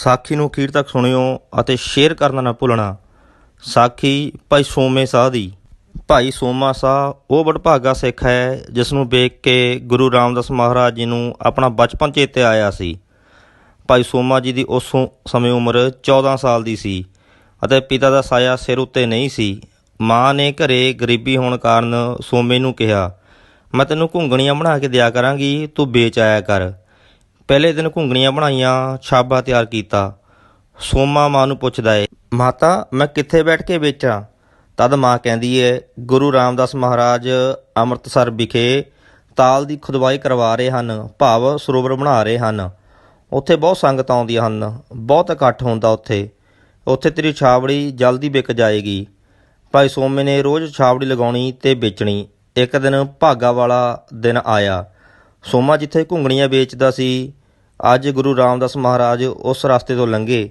ਸਾਖੀ ਨੂੰ ਅਖੀਰ ਤੱਕ ਸੁਣਿਓ ਅਤੇ ਸ਼ੇਅਰ ਕਰਨਾ ਨਾ ਭੁੱਲਣਾ। ਸਾਖੀ ਭਾਈ ਸੋਮੇ ਸਾਹ ਦੀ। ਭਾਈ ਸੋਮਾ ਸਾਹ, ਉਹ ਵਡਭਾਗਾ ਸਿੱਖ ਹੈ ਜਿਸ ਨੂੰ ਵੇਖ ਕੇ ਗੁਰੂ ਰਾਮਦਾਸ ਮਹਾਰਾਜ ਜੀ ਨੂੰ ਆਪਣਾ ਬਚਪਨ ਚੇਤੇ ਆਇਆ ਸੀ। ਭਾਈ ਸੋਮਾ ਜੀ ਦੀ ਉਸ ਸਮੇਂ ਉਮਰ 14 ਸਾਲ ਦੀ ਸੀ ਅਤੇ ਪਿਤਾ ਦਾ ਸਾਇਆ ਸਿਰ ਉੱਤੇ ਨਹੀਂ ਸੀ। ਮਾਂ ਨੇ ਘਰੇ ਗਰੀਬੀ ਹੋਣ ਕਾਰਨ ਸੋਮੇ ਨੂੰ ਕਿਹਾ, ਮੈਂ ਤੈਨੂੰ ਘੁੰਗਣੀਆਂ ਬਣਾ ਕੇ ਦਿਆ ਕਰਾਂਗੀ, ਤੂੰ ਵੇਚ ਆਇਆ ਕਰ। ਪਹਿਲੇ ਦਿਨ ਘੁੰਗਣੀਆਂ ਬਣਾਈਆਂ, ਛਾਬਾ ਤਿਆਰ ਕੀਤਾ। ਸੋਮਾ ਮਾਂ ਨੂੰ ਪੁੱਛਦਾ ਏ, ਮਾਤਾ, ਮੈਂ ਕਿੱਥੇ ਬੈਠ ਕੇ ਵੇਚਾਂ? ਤਦ ਮਾਂ ਕਹਿੰਦੀ ਏ, ਗੁਰੂ ਰਾਮਦਾਸ ਮਹਾਰਾਜ ਅੰਮ੍ਰਿਤਸਰ ਵਿਖੇ ਤਾਲ ਦੀ ਖੁਦਵਾਈ ਕਰਵਾ ਰਹੇ ਹਨ, ਭਾਵ ਸਰੋਵਰ ਬਣਾ ਰਹੇ ਹਨ। ਉੱਥੇ ਬਹੁਤ ਸੰਗਤ ਆਉਂਦੀਆਂ ਹਨ, ਬਹੁਤ ਇਕੱਠ ਹੁੰਦਾ ਉੱਥੇ। ਉੱਥੇ ਤੇਰੀ ਛਾਵੜੀ ਜਲਦੀ ਵਿਕ ਜਾਏਗੀ। ਭਾਈ ਸੋਮੇ ਨੇ ਰੋਜ਼ ਛਾਵੜੀ ਲਗਾਉਣੀ ਤੇ ਵੇਚਣੀ। ਇੱਕ ਦਿਨ ਭਾਗਾ ਵਾਲਾ ਦਿਨ ਆਇਆ। ਸੋਮਾ ਜਿੱਥੇ ਘੁੰਗਣੀਆਂ ਵੇਚਦਾ ਸੀ ਅੱਜ ਗੁਰੂ ਰਾਮਦਾਸ ਮਹਾਰਾਜ ਉਸ ਰਸਤੇ ਤੋਂ ਲੰਘੇ,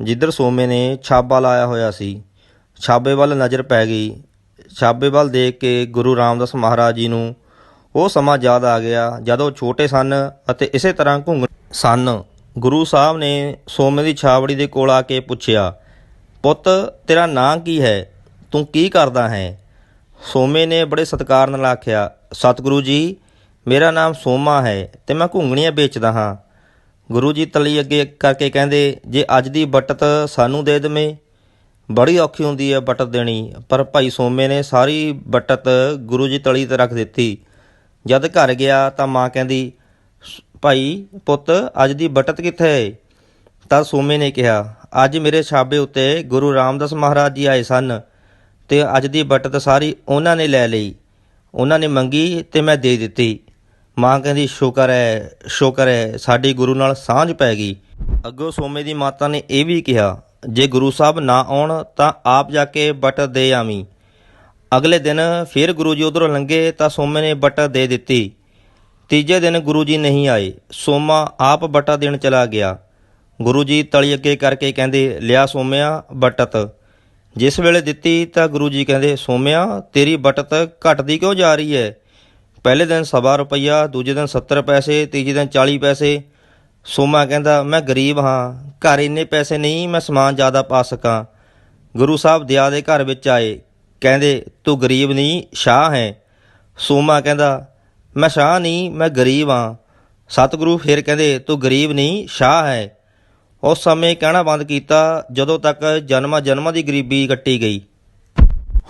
ਜਿੱਧਰ ਸੋਮੇ ਨੇ ਛਾਬਾ ਲਾਇਆ ਹੋਇਆ ਸੀ। ਛਾਬੇ ਵੱਲ ਨਜ਼ਰ ਪੈ ਗਈ। ਛਾਬੇ ਵੱਲ ਦੇਖ ਕੇ ਗੁਰੂ ਰਾਮਦਾਸ ਮਹਾਰਾਜ ਜੀ ਨੂੰ ਉਹ ਸਮਾਂ ਯਾਦ ਆ ਗਿਆ, ਜਦੋਂ ਉਹ ਛੋਟੇ ਸਨ ਅਤੇ ਇਸੇ ਤਰ੍ਹਾਂ ਘੁੰਗ ਸਨ। ਗੁਰੂ ਸਾਹਿਬ ਨੇ ਸੋਮੇ ਦੀ ਛਾਬੜੀ ਦੇ ਕੋਲ ਆ ਕੇ ਪੁੱਛਿਆ, ਪੁੱਤ, ਤੇਰਾ ਨਾਂ ਕੀ ਹੈ? ਤੂੰ ਕੀ ਕਰਦਾ ਹੈ? ਸੋਮੇ ਨੇ ਬੜੇ ਸਤਿਕਾਰ ਨਾਲ ਆਖਿਆ, ਸਤਿਗੁਰੂ ਜੀ, ਮੇਰਾ ਨਾਮ ਸੋਮਾ ਹੈ ਤੇ ਮੈਂ ਘੁੰਗਣੀਆਂ ਵੇਚਦਾ ਹਾਂ। ਗੁਰੂ ਜੀ ਤਲੀ ਅੱਗੇ ਕਰਕੇ ਕਹਿੰਦੇ, ਜੇ ਅੱਜ ਦੀ ਬਟਤ ਸਾਨੂੰ ਦੇ ਦਵੇਂ, ਬੜੀ ਔਖੀ ਹੁੰਦੀ ਹੈ ਬਟਤ ਦੇਣੀ। ਪਰ ਭਾਈ ਸੋਮੇ ਨੇ ਸਾਰੀ ਬਟਤ ਗੁਰੂ ਜੀ ਤਲੀ ਤੇ ਰੱਖ ਦਿੱਤੀ। ਜਦ ਘਰ ਗਿਆ ਤਾਂ ਮਾਂ ਕਹਿੰਦੀ "ਸ- ਭਾਈ ਪੁੱਤ, ਅੱਜ ਦੀ ਬਟਤ ਕਿੱਥੇ ਹੈ? ਤਾਂ ਸੋਮੇ ਨੇ ਕਿਹਾ, ਅੱਜ ਮੇਰੇ ਛਾਬੇ ਉੱਤੇ ਗੁਰੂ ਰਾਮਦਾਸ ਮਹਾਰਾਜ ਜੀ ਆਏ ਸਨ ਤੇ ਅੱਜ ਦੀ ਬਟਤ ਸਾਰੀ ਉਹਨਾਂ ਨੇ ਲੈ ਲਈ। ਉਹਨਾਂ ਨੇ ਮੰਗੀ ਤੇ ਮੈਂ ਦੇ ਦਿੱਤੀ। ਮਾਂ ਕਹਿੰਦੀ, ਸ਼ੁਕਰ ਹੈ ਸ਼ੁਕਰ ਹੈ, ਸਾਡੀ ਗੁਰੂ ਨਾਲ ਸਾਂਝ ਪੈ ਗਈ। ਅੱਗੋਂ ਸੋਮੇ ਦੀ ਮਾਤਾ ਨੇ ਇਹ ਵੀ ਕਿਹਾ, ਜੇ ਗੁਰੂ ਸਾਹਿਬ ਨਾ ਆਉਣ ਤਾਂ ਆਪ ਜਾ ਕੇ ਬਟਤ ਦੇ ਆਵੀਂ। ਅਗਲੇ ਦਿਨ ਫਿਰ ਗੁਰੂ ਜੀ ਉਧਰੋਂ ਲੰਘੇ ਤਾਂ ਸੋਮੇ ਨੇ ਬਟਾ ਦੇ ਦਿੱਤੀ। ਤੀਜੇ ਦਿਨ ਗੁਰੂ ਜੀ ਨਹੀਂ ਆਏ। ਸੋਮਾ ਆਪ ਬਟਾ ਦੇਣ ਚਲਾ ਗਿਆ। ਗੁਰੂ ਜੀ ਤਲੀ ਅੱਗੇ ਕਰਕੇ ਕਹਿੰਦੇ, ਲਿਆ ਸੋਮਿਆ, ਬਟਤ। ਜਿਸ ਵੇਲੇ ਦਿੱਤੀ ਤਾਂ ਗੁਰੂ ਜੀ ਕਹਿੰਦੇ, ਸੋਮਿਆ, ਤੇਰੀ ਬਟਤ ਘਟਦੀ ਕਿਉਂ ਜਾ ਰਹੀ ਹੈ? ਪਹਿਲੇ ਦਿਨ ਸਵਾ ਰੁਪਈਆ, ਦੂਜੇ ਦਿਨ 70 ਪੈਸੇ, ਤੀਜੇ ਦਿਨ 40 ਪੈਸੇ। ਸੋਮਾ ਕਹਿੰਦਾ, ਮੈਂ ਗਰੀਬ ਹਾਂ, ਘਰ ਇੰਨੇ ਪੈਸੇ ਨਹੀਂ, ਮੈਂ ਸਮਾਨ ਜ਼ਿਆਦਾ ਪਾ ਸਕਾਂ। ਗੁਰੂ ਸਾਹਿਬ ਦਿਆ ਦੇ ਘਰ ਵਿੱਚ ਆਏ। ਕਹਿੰਦੇ, ਤੂੰ ਗਰੀਬ ਨਹੀਂ, ਸ਼ਾਹ ਹੈ। ਸੋਮਾ ਕਹਿੰਦਾ, ਮੈਂ ਸ਼ਾਹ ਨਹੀਂ, ਮੈਂ ਗਰੀਬ ਹਾਂ। ਸਤਿਗੁਰੂ ਫਿਰ ਕਹਿੰਦੇ, ਤੂੰ ਗਰੀਬ ਨਹੀਂ, ਸ਼ਾਹ ਹੈ। ਉਸ ਸਮੇਂ ਕਹਿਣਾ ਬੰਦ ਕੀਤਾ, ਜਦੋਂ ਤੱਕ ਜਨਮਾਂ ਜਨਮਾਂ ਦੀ ਗਰੀਬੀ ਕੱਟੀ ਗਈ।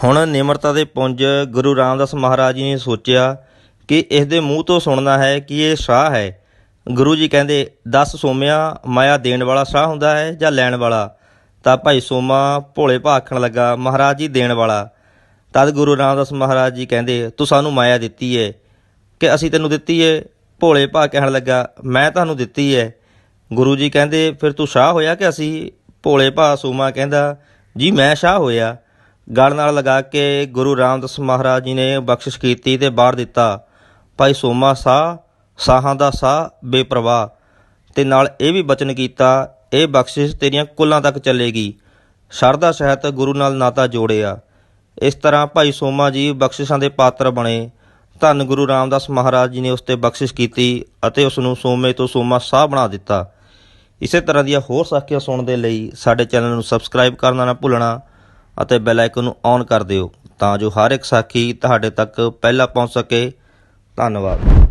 ਹੁਣ ਨਿਮਰਤਾ ਦੇ ਪੁੰਜ ਗੁਰੂ ਰਾਮਦਾਸ ਮਹਾਰਾਜ ਜੀ ਨੇ ਸੋਚਿਆ ਕਿ ਇਸ ਦੇ ਮੂੰਹ ਤੋਂ ਸੁਣਨਾ ਹੈ ਕਿ ਇਹ ਸ਼ਾਹ ਹੈ। ਗੁਰੂ ਜੀ ਕਹਿੰਦੇ, ਦਸ ਸੋਮਿਆਂ, ਮਾਇਆ ਦੇਣ ਵਾਲਾ ਸ਼ਾਹ ਹੁੰਦਾ ਹੈ ਜਾਂ ਲੈਣ ਵਾਲਾ? ਤਾਂ ਭਾਈ ਸੋਮਾ ਭੋਲੇ ਭਾਖਣ ਲੱਗਾ, ਮਹਾਰਾਜ ਜੀ, ਦੇਣ ਵਾਲਾ। ਤਦ ਗੁਰੂ ਰਾਮਦਾਸ ਮਹਾਰਾਜ ਜੀ ਕਹਿੰਦੇ, ਤੂੰ ਸਾਨੂੰ ਮਾਇਆ ਦਿੱਤੀ ਏ। ਕਿ ਅਸੀਂ ਤੈਨੂੰ ਦਿੱਤੀ ਏ? ਭੋਲੇ ਭਾ ਕਹਿਣ ਲੱਗਾ, ਮੈਂ ਤੁਹਾਨੂੰ ਦਿੱਤੀ ਏ। ਗੁਰੂ ਜੀ ਕਹਿੰਦੇ, ਫਿਰ ਤੂੰ ਸ਼ਾਹ ਹੋਇਆ ਕਿ ਅਸੀਂ? ਭੋਲੇ ਭਾ ਸੋਮਾ ਕਹਿੰਦਾ, ਜੀ, ਮੈਂ ਸ਼ਾਹ ਹੋਇਆ। ਗਲ ਨਾਲ ਲਗਾ ਕੇ ਗੁਰੂ ਰਾਮਦਾਸ ਮਹਾਰਾਜ ਜੀ ਨੇ ਬਖਸ਼ਿਸ਼ ਕੀਤੀ ਤੇ ਬਾਹਰ ਦਿੱਤਾ। ਭਾਈ ਸੋਮਾ ਸਾਹ, ਸਾਹਾਂ ਦਾ ਸਾਹ, ਬੇਪਰਵਾਹ। ਤੇ ਨਾਲ ਇਹ ਵੀ ਬਚਨ ਕੀਤਾ, ਇਹ ਬਖਸ਼ਿਸ਼ ਤੇਰੀਆਂ ਕੁੱਲਾਂ ਤੱਕ ਚੱਲੇਗੀ। ਸ਼ਰਧਾ ਸਹਿਤ ਗੁਰੂ ਨਾਲ ਨਾਤਾ ਜੋੜਿਆ। ਇਸ ਤਰ੍ਹਾਂ ਭਾਈ ਸੋਮਾ ਜੀ ਬਖਸ਼ਿਸ਼ਾਂ ਦੇ ਪਾਤਰ ਬਣੇ। ਧੰਨ ਗੁਰੂ ਰਾਮਦਾਸ ਮਹਾਰਾਜ ਜੀ ਨੇ ਉਸ ਤੇ ਬਖਸ਼ਿਸ਼ ਕੀਤੀ ਅਤੇ ਉਸ ਨੂੰ ਸੋਮੇ ਤੋਂ ਸੋਮਾ ਸਾਹ ਬਣਾ ਦਿੱਤਾ। ਇਸੇ ਤਰ੍ਹਾਂ ਦੀਆਂ ਹੋਰ ਸਾਖੀਆਂ ਸੁਣਨ ਦੇ ਲਈ ਸਾਡੇ ਚੈਨਲ ਨੂੰ ਸਬਸਕ੍ਰਾਈਬ ਕਰਨਾ ਨਾ ਭੁੱਲਣਾ ਅਤੇ ਬੈਲ ਆਈਕਨ ਨੂੰ ਔਨ ਕਰ ਦਿਓ, ਤਾਂ ਜੋ ਹਰ ਇੱਕ ਸਾਖੀ ਤੁਹਾਡੇ ਤੱਕ ਪਹਿਲਾਂ ਪਹੁੰਚ ਸਕੇ। ਧੰਨਵਾਦ।